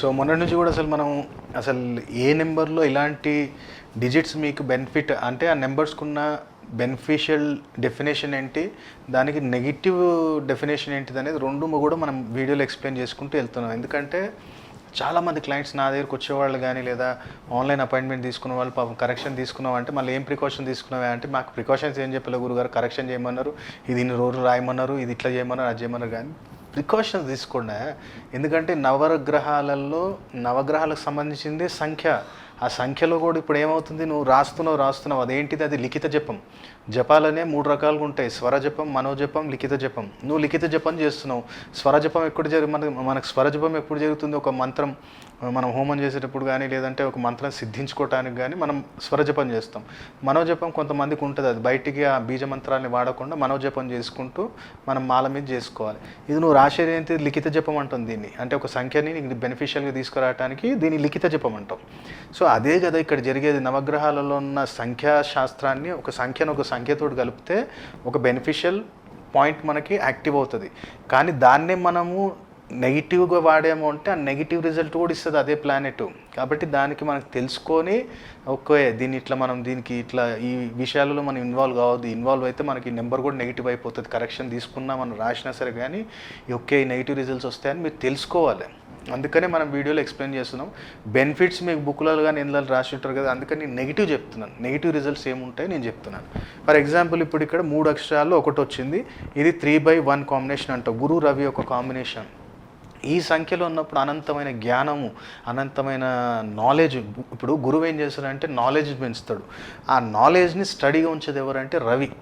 So మొన్నటి నుంచి కూడా అసలు మనం అసలు ఏ నెంబర్లో ఇలాంటి డిజిట్స్ మీకు బెనిఫిట్ అంటే ఆ నెంబర్స్కున్న బెనిఫిషియల్ డెఫినేషన్ ఏంటి? దానికి నెగిటివ్ డెఫినేషన్ ఏంటిది అనేది రెండు కూడా మనం వీడియోలో ఎక్స్ప్లెయిన్ చేసుకుంటూ వెళ్తున్నాం. ఎందుకంటే చాలామంది క్లయింట్స్ నా దగ్గరికి వచ్చేవాళ్ళు కానీ లేదా ఆన్లైన్ అపాయింట్మెంట్ తీసుకున్న వాళ్ళు పాపం కరెక్షన్ తీసుకున్నావు అంటే మళ్ళీ ఏం ప్రికాషన్ తీసుకున్నావా అంటే మాకు ప్రికాషన్స్ ఏం చెప్పలేదు గురుగారు? కరెక్షన్ చేయమన్నారు. ఇది ఇన్ని రోజులు రాయమన్నారు ఇది ఇట్లా చేయమన్నారు అది చేయమన్నారు కానీ ప్రికాషన్స్ తీసుకోండి. ఎందుకంటే నవగ్రహాలలో నవగ్రహాలకు సంబంధించింది సంఖ్య. ఆ సంఖ్యలో కూడా ఇప్పుడు ఏమవుతుంది? నువ్వు రాస్తున్నావు రాస్తున్నావు. అదేంటిది? అది లిఖిత జపం. జపాలనే మూడు రకాలుగా ఉంటాయి. స్వర జపం మనోజపం లిఖిత జపం. నువ్వు లిఖిత జపం చేస్తున్నావు. స్వర జపం ఎప్పుడు జరుగు మనకు మనకు స్వర జపం ఎప్పుడు జరుగుతుంది? ఒక మంత్రం. మనం హోమం చేసేటప్పుడు కానీ లేదంటే ఒక మంత్రం సిద్ధించుకోవటానికి కానీ మనం స్వరజపం చేస్తాం. మనోజపం కొంతమందికి ఉంటుంది. అది బయటికి ఆ బీజ మంత్రాన్ని వాడకుండా మనోజపం చేసుకుంటూ మనం మాల మీద చేసుకోవాలి. ఇది నువ్వు రాసేది ఏంటి లిఖిత జపం అంటుంది దీన్ని. అంటే ఒక సంఖ్యని నీకు బెనిఫిషియల్గా తీసుకురావడానికి దీన్ని లిఖిత జపం అంటాం. సో అదే కదా ఇక్కడ జరిగేది. నవగ్రహాలలో ఉన్న సంఖ్యా శాస్త్రాన్ని ఒక సంఖ్యను ఒక సంఖ్యతోటి కలిపితే ఒక బెనిఫిషియల్ పాయింట్ మనకి యాక్టివ్ అవుతుంది. కానీ దాన్నే మనము నెగిటివ్గా వాడేమో అంటే ఆ నెగిటివ్ రిజల్ట్ కూడా ఇస్తుంది అదే ప్లానెట్ కాబట్టి దానికి మనకు తెలుసుకొని ఓకే దీన్ని ఇట్లా మనం దీనికి ఇట్లా ఈ విషయాలలో మనం ఇన్వాల్వ్ కావద్దు. ఇన్వాల్వ్ అయితే మనకి నెంబర్ కూడా నెగిటివ్ అయిపోతుంది. కరెక్షన్ తీసుకున్నా మనం రాసినా సరే కానీ ఓకే ఈ నెగిటివ్ రిజల్ట్స్ వస్తాయని మీరు తెలుసుకోవాలి. అందుకనే మనం వీడియోలో ఎక్స్ప్లెయిన్ చేస్తున్నాం. బెనిఫిట్స్ మీకు బుక్లలో కానీ ఇందులో రాసి ఉంటారు కదా అందుకని నేను నెగిటివ్ చెప్తున్నాను. నెగిటివ్ రిజల్ట్స్ ఏముంటాయి నేను చెప్తున్నాను. ఫర్ ఎగ్జాంపుల్ ఇప్పుడు ఇక్కడ మూడు అక్షరాల్లో ఒకటి వచ్చింది. ఇది త్రీ బై వన్ కాంబినేషన్ అంట. గురు రవి ఒక కాంబినేషన్ ఈ సంఖ్యలో ఉన్నప్పుడు అనంతమైన జ్ఞానము అనంతమైన నాలెడ్జ్ ఇప్పుడు గురువు ఏం చేస్తాడంటే నాలెడ్జ్ పెంచుతాడు. ఆ నాలెడ్జ్ని స్టడీగా ఉంచేది ఎవరంటే రవి.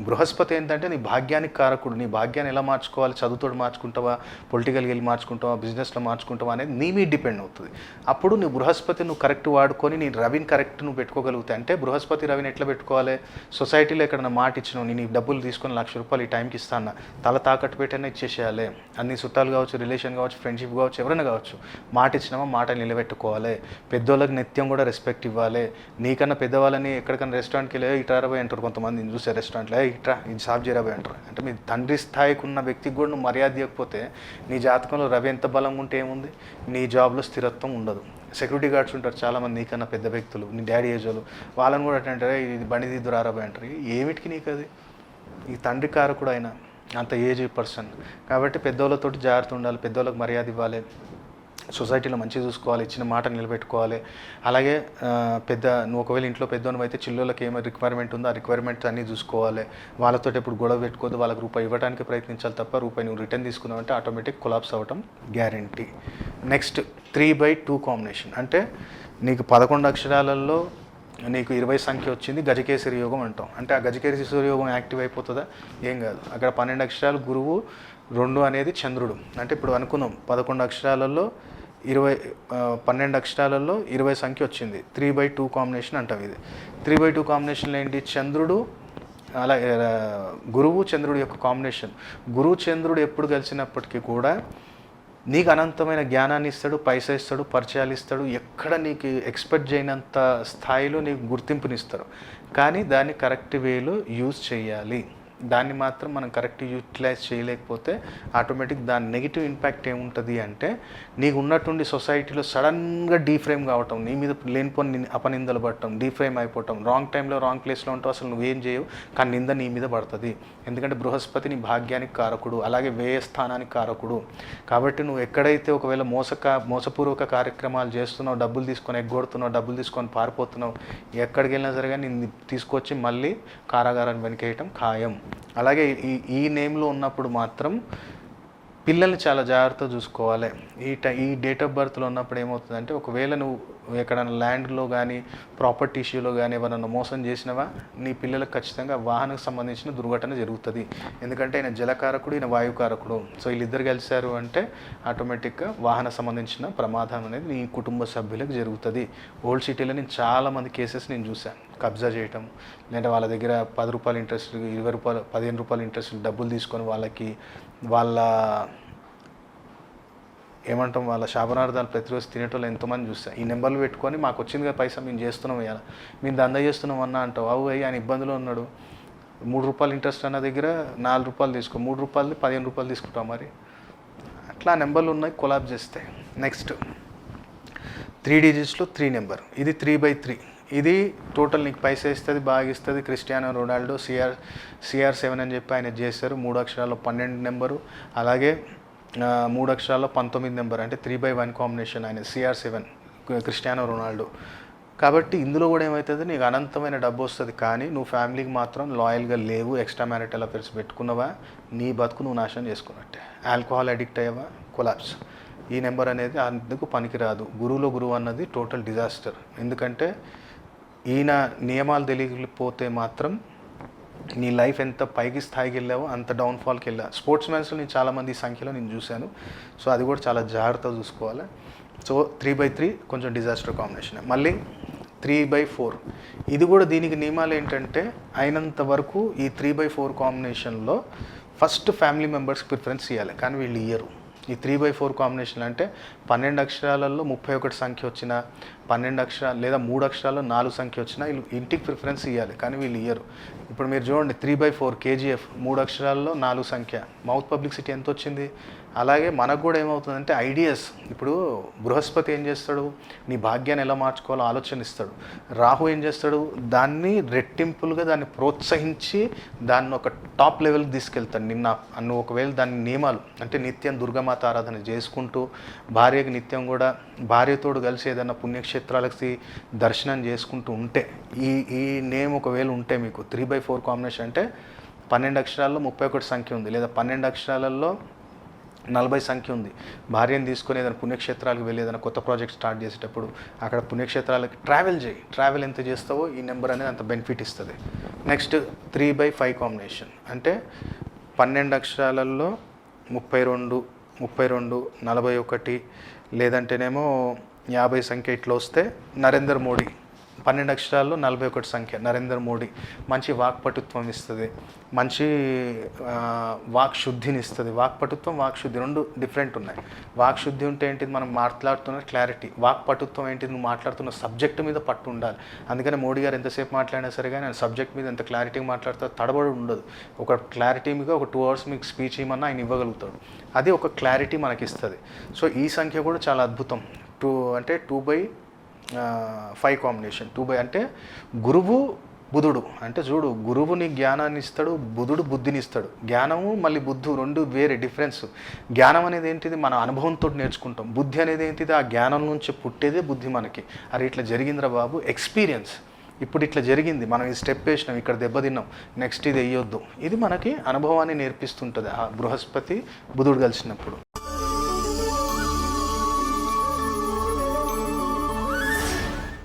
బృహస్పతి ఏంటంటే నీ భాగ్యానికి కారకుడు. నీ భాగ్యాన్ని ఎలా మార్చుకోవాలి? చదువుతోడు మార్చుకుంటావా? పొలిటికల్గా వెళ్ళి మార్చుకుంటావా? బిజినెస్లో మార్చుకుంటావా? అనేది నీ మీద డిపెండ్ అవుతుంది. అప్పుడు నీ బృహస్పతి నువ్వు కరెక్ట్ వాడుకొని నీ రవిని కరెక్ట్ నువ్వు పెట్టుకోగలుగుతాయి అంటే బృహస్పతి రవిని ఎట్లా పెట్టుకోవాలి? సొసైటీలో ఎక్కడన్నా మాట ఇచ్చినావు నేను ఈ డబ్బులు తీసుకొని లక్ష రూపాయలు ఈ టైంకి ఇస్తాను తల తాకట్టు పెట్టైనా ఇచ్చేసేయాలి. అన్ని చుట్టాలు కావచ్చు రిలేషన్ కావచ్చు ఫ్రెండ్షిప్ కావచ్చు ఎవరైనా కావచ్చు మాట ఇచ్చినామా మాట నిలబెట్టుకోవాలి. పెద్దోళ్ళకి నిత్యం కూడా రెస్పెక్ట్ ఇవ్వాలి. నీకన్నా పెద్దవాళ్ళని ఎక్కడికన్నా రెస్టారెంట్కి వెళ్ళి ఇటారా పోయి అంటారు కొంతమంది. చూసే రెస్టారెంట్లో ఇట్రా ఇది సాఫ్ చేయరాబోయి అంటారు. అంటే మీ తండ్రి స్థాయికి ఉన్న వ్యక్తికి కూడా నువ్వు మర్యాద ఇవ్వకపోతే నీ జాతకంలో రవి ఎంత బలంగా ఉంటే ఏముంది? నీ జాబ్లో స్థిరత్వం ఉండదు. సెక్యూరిటీ గార్డ్స్ ఉంటారు చాలామంది నీకన్నా పెద్ద వ్యక్తులు నీ డాడీ ఏజ్ వాళ్ళు. వాళ్ళని కూడా అంటే ఇది బండి దిద్దు రారాబాయ్ అంటారు ఏమిటికి నీకు అది? ఈ తండ్రి కారకుడు ఆయన అంత ఏజ్ పర్సన్. కాబట్టి పెద్దోళ్ళతోటి జాగ్రత్త ఉండాలి పెద్దోళ్ళకి మర్యాద ఇవ్వాలి. సొసైటీలో మంచిగా చూసుకోవాలి ఇచ్చిన మాట నిలబెట్టుకోవాలి. అలాగే పెద్ద నువ్వు ఒకవేళ ఇంట్లో పెద్దోను అయితే చిల్లోళ్ళకి ఏమైనా రిక్వైర్మెంట్ ఉందో ఆ రిక్వైర్మెంట్స్ అన్నీ చూసుకోవాలి. వాళ్ళతో ఇప్పుడు గొడవ పెట్టుకోవద్దు వాళ్ళకి రూపాయి ఇవ్వడానికి ప్రయత్నించాలి తప్ప రూపాయి నువ్వు రిటర్న్ తీసుకున్నావంటే ఆటోమేటిక్ కొలాప్స్ అవ్వటం guarantee next three by two combination అంటే నీకు పదకొండు అక్షరాలలో నీకు ఇరవై సంఖ్య వచ్చింది గజకేసరి యోగం అంటాం. అంటే ఆ గజకేసరి యోగం యాక్టివ్ అయిపోతుందా? ఏం కాదు. అక్కడ పన్నెండు అక్షరాలు గురువు రెండు అనేది చంద్రుడు. అంటే ఇప్పుడు అనుకున్నాం పదకొండు అక్షరాలలో ఇరవై పన్నెండు అక్షరాలలో ఇరవై సంఖ్య వచ్చింది. త్రీ బై టూ కాంబినేషన్ అంటాం ఇది. త్రీ బై టూ కాంబినేషన్లో ఏంటి? చంద్రుడు అలా గురువు చంద్రుడు యొక్క కాంబినేషన్. గురువు చంద్రుడు ఎప్పుడు కలిసినప్పటికీ కూడా నీకు అనంతమైన జ్ఞానాన్ని ఇస్తాడు పైసా ఇస్తాడు పరిచయాలు ఇస్తాడు. ఎక్కడ నీకు ఎక్స్పెక్ట్ చేయనంత స్థాయిలో నీకు గుర్తింపునిస్తారు కానీ దాన్ని కరెక్ట్ వేలో యూజ్ చేయాలి. దాన్ని మాత్రం మనం కరెక్ట్ యూటిలైజ్ చేయలేకపోతే ఆటోమేటిక్ దాని నెగిటివ్ ఇంపాక్ట్ ఏముంటుంది అంటే నీకు ఉన్నటువంటి సొసైటీలో సడన్గా డీఫ్రేమ్ కావటం నీ మీద లేనిపోని అపనిందలు పడటం డీఫ్రేమ్ అయిపోవటం రాంగ్ టైంలో రాంగ్ ప్లేస్లో ఉంటావు అసలు నువ్వేం చేయవు కానీ నింద నీ మీద పడుతుంది. ఎందుకంటే బృహస్పతి నీ భాగ్యానికి కారకుడు అలాగే వ్యయ స్థానానికి కారకుడు. కాబట్టి నువ్వు ఎక్కడైతే ఒకవేళ మోసక మోసపూర్వక కార్యక్రమాలు చేస్తున్నావు డబ్బులు తీసుకొని ఎగ్గొడుతున్నావు డబ్బులు తీసుకొని పారిపోతున్నావు ఎక్కడికి వెళ్ళినా సరే కానీ తీసుకొచ్చి మళ్ళీ కారాగారాన్ని వెనకేయటం ఖాయం. అలాగే ఈ ఈ నేమ్లో ఉన్నప్పుడు మాత్రం పిల్లల్ని చాలా జాగ్రత్తగా చూసుకోవాలి. ఈ టై ఈ డేట్ ఆఫ్ బర్త్లో ఉన్నప్పుడు ఏమవుతుందంటే ఒకవేళ నువ్వు ఎక్కడైనా ల్యాండ్లో కానీ ప్రాపర్టీ ఇష్యూలో కానీ ఎవరన్నా మోసం చేసినవా నీ పిల్లలకు ఖచ్చితంగా వాహనకు సంబంధించిన దుర్ఘటన జరుగుతుంది. ఎందుకంటే ఆయన జలకారకుడు ఈయన వాయుకారకుడు. సో వీళ్ళిద్దరు కలిశారు అంటే ఆటోమేటిక్గా వాహన సంబంధించిన ప్రమాదం అనేది నీ కుటుంబ సభ్యులకు జరుగుతుంది. ఓల్డ్ సిటీలో నేను చాలామంది కేసెస్ నేను చూశాను కబ్జా చేయటం లేదంటే వాళ్ళ దగ్గర పది రూపాయలు ఇంట్రెస్ట్ ఇరవై రూపాయలు పదిహేను రూపాయలు ఇంట్రెస్ట్ డబ్బులు తీసుకొని వాళ్ళకి వాళ్ళ ఏమంటాం వాళ్ళ శాపనార్థాలు ప్రతిరోజు తినేటోళ్ళు ఎంతోమంది చూస్తాం. ఈ నెంబర్లు పెట్టుకొని మాకు వచ్చింది కదా పైసా మేము చేస్తున్నాం ఇవాళ మేము దంద చేస్తున్నాం అన్న అంటావు. అవు అయ్యి ఆయన ఇబ్బందులో ఉన్నాడు. మూడు రూపాయలు ఇంట్రెస్ట్ అన్న దగ్గర నాలుగు రూపాయలు తీసుకో. మూడు రూపాయలు పదిహేను రూపాయలు తీసుకుంటాం మరి. అట్లా నెంబర్లు ఉన్నాయి కొలాబ్ చేస్తాయి నెక్స్ట్ త్రీ డిజిట్స్లో త్రీ నెంబర్. ఇది త్రీ బై త్రీ. ఇది టోటల్ నీకు పైసా ఇస్తుంది బాగా ఇస్తుంది Cristiano Ronaldo CR CR seven అని చెప్పి ఆయన చేశారు. మూడు అక్షరాల్లో పన్నెండు నెంబరు. అలాగే మూడు అక్షరాల్లో పంతొమ్మిది నెంబర్ అంటే త్రీ బై వన్ కాంబినేషన్ ఆయన సిఆర్ సెవెన్ క్రిస్టియానో రొనాల్డో కాబట్టి ఇందులో కూడా ఏమవుతుంది నీకు అనంతమైన డబ్బు వస్తుంది కానీ నువ్వు ఫ్యామిలీకి మాత్రం లాయల్గా లేవు ఎక్స్ట్రా మ్యారిటల్ అఫేర్స్ పెట్టుకున్నావా? నీ బతుకు నువ్వు నాశనం చేసుకున్నట్టే. ఆల్కహాల్ అడిక్ట్ అయ్యావా? కొలాప్స్. ఈ నెంబర్ అనేది అందుకు పనికిరాదు. గురువులో గురువు అన్నది టోటల్ డిజాస్టర్ ఎందుకంటే ఈయన నియమాలు తెలియకపోతే మాత్రం నీ లైఫ్ ఎంత పైకి స్థాయికి వెళ్ళావో అంత డౌన్ఫాల్కి వెళ్ళా. స్పోర్ట్స్ మ్యాన్స్లో నేను చాలామంది సంఖ్యలో నేను చూశాను. సో అది కూడా చాలా జాగ్రత్తగా చూసుకోవాలి. సో త్రీ బై త్రీ కొంచెం డిజాస్టర్ కాంబినేషన్ మళ్ళీ త్రీ బై ఫోర్ ఇది కూడా దీనికి నియమాలు ఏంటంటే అయినంత వరకు ఈ త్రీ బై ఫోర్ కాంబినేషన్లో ఫస్ట్ ఫ్యామిలీ మెంబర్స్కి ప్రిఫరెన్స్ ఇవ్వాలి కానీ వీళ్ళు ఇయ్యరు. ఈ త్రీ బై ఫోర్ కాంబినేషన్ అంటే పన్నెండు అక్షరాలలో ముప్పై ఒకటి సంఖ్య వచ్చిన పన్నెండు అక్షరాలు లేదా మూడు అక్షరాల్లో నాలుగు సంఖ్య వచ్చినా వీళ్ళు ఇంటికి ప్రిఫరెన్స్ ఇవ్వాలి కానీ వీళ్ళు ఇయ్యరు. ఇప్పుడు మీరు చూడండి త్రీ బై ఫోర్ కేజీఎఫ్ మూడు అక్షరాల్లో నాలుగు సంఖ్య. మౌత్ పబ్లిసిటీ ఎంత వచ్చింది? అలాగే మనకు కూడా ఏమవుతుందంటే ఐడియాస్ ఇప్పుడు బృహస్పతి ఏం చేస్తాడు? నీ భాగ్యాన్ని ఎలా మార్చుకోవాలో ఆలోచన ఇస్తాడు. రాహు ఏం చేస్తాడు? దాన్ని రెట్టింపులుగా దాన్ని ప్రోత్సహించి దాన్ని ఒక టాప్ లెవెల్కి తీసుకెళ్తాడు. నిన్న నువ్వు ఒకవేళ దాని నియమాలు అంటే నిత్యం దుర్గమాత ఆరాధన చేసుకుంటూ భార్యకి నిత్యం కూడా భార్యతోడు కలిసి ఏదైనా నక్షత్రాలకి దర్శనం చేసుకుంటూ ఉంటే ఈ ఈ నేమ్ ఒకవేళ ఉంటే మీకు త్రీ బై ఫోర్ కాంబినేషన్ అంటే పన్నెండు అక్షరాల్లో ముప్పై ఒకటి సంఖ్య ఉంది లేదా పన్నెండు అక్షరాలలో నలభై సంఖ్య ఉంది. భార్యను తీసుకుని ఏదైనా పుణ్యక్షేత్రాలకు వెళ్ళి ఏదైనా కొత్త ప్రాజెక్ట్ స్టార్ట్ చేసేటప్పుడు అక్కడ పుణ్యక్షేత్రాలకి ట్రావెల్ చేయి. ట్రావెల్ ఎంత చేస్తావో ఈ నెంబర్ అనేది అంత బెనిఫిట్ ఇస్తుంది. Next three by five combination అంటే పన్నెండు అక్షరాలలో ముప్పై రెండు ముప్పై రెండు నలభై ఒకటి లేదంటేనేమో యాభై సంఖ్య ఇట్లా వస్తే నరేంద్ర మోడీ. పన్నెండు అక్షరాల్లో నలభై ఒకటి సంఖ్య. నరేంద్ర మోడీ. మంచి వాక్పటుత్వం ఇస్తుంది. మంచి వాక్శుద్ధిని వాక్ శుద్ధిని ఇస్తుంది. వాక్పటుత్వం వాక్శుద్ధి రెండు డిఫరెంట్ ఉన్నాయి. వాక్శుద్ధి ఉంటే ఏంటిది? మనం మాట్లాడుతున్న క్లారిటీ వాక్పటుత్వం ఏంటిది? నువ్వు మాట్లాడుతున్న సబ్జెక్ట్ మీద పట్టు ఉండాలి. అందుకని మోడీ గారు ఎంతసేపు మాట్లాడినా సరే కానీ సబ్జెక్ట్ మీద ఎంత క్లారిటీగా మాట్లాడుతారో తడబడి ఉండదు. ఒక క్లారిటీ మీద ఒక టూ అవర్స్ మీకు స్పీచ్ ఇవ్వమన్నా ఆయన ఇవ్వగలుగుతాడు. అది ఒక క్లారిటీ మనకి ఇస్తుంది సో ఈ సంఖ్య కూడా చాలా అద్భుతం. టూ అంటే two by five combination two by అంటే గురువు బుధుడు. అంటే చూడు గురువుని జ్ఞానాన్ని ఇస్తాడు బుధుడు బుద్ధిని ఇస్తాడు. జ్ఞానము మళ్ళీ బుద్ధు రెండు వేరే డిఫరెన్స్ జ్ఞానం అనేది ఏంటిది? మన అనుభవంతో నేర్చుకుంటాం. బుద్ధి అనేది ఏంటిది? ఆ జ్ఞానం నుంచి పుట్టేదే బుద్ధి మనకి. అరే ఇట్లా జరిగిందిరా బాబు ఎక్స్పీరియన్స్ ఇప్పుడు ఇట్లా జరిగింది. మనం ఈ స్టెప్ వేసినాం ఇక్కడ దెబ్బతిన్నాం నెక్స్ట్ ఇది వేయొద్దు. ఇది మనకి అనుభవాన్ని నేర్పిస్తుంటుంది. ఆ బృహస్పతి బుధుడు కలిసినప్పుడు.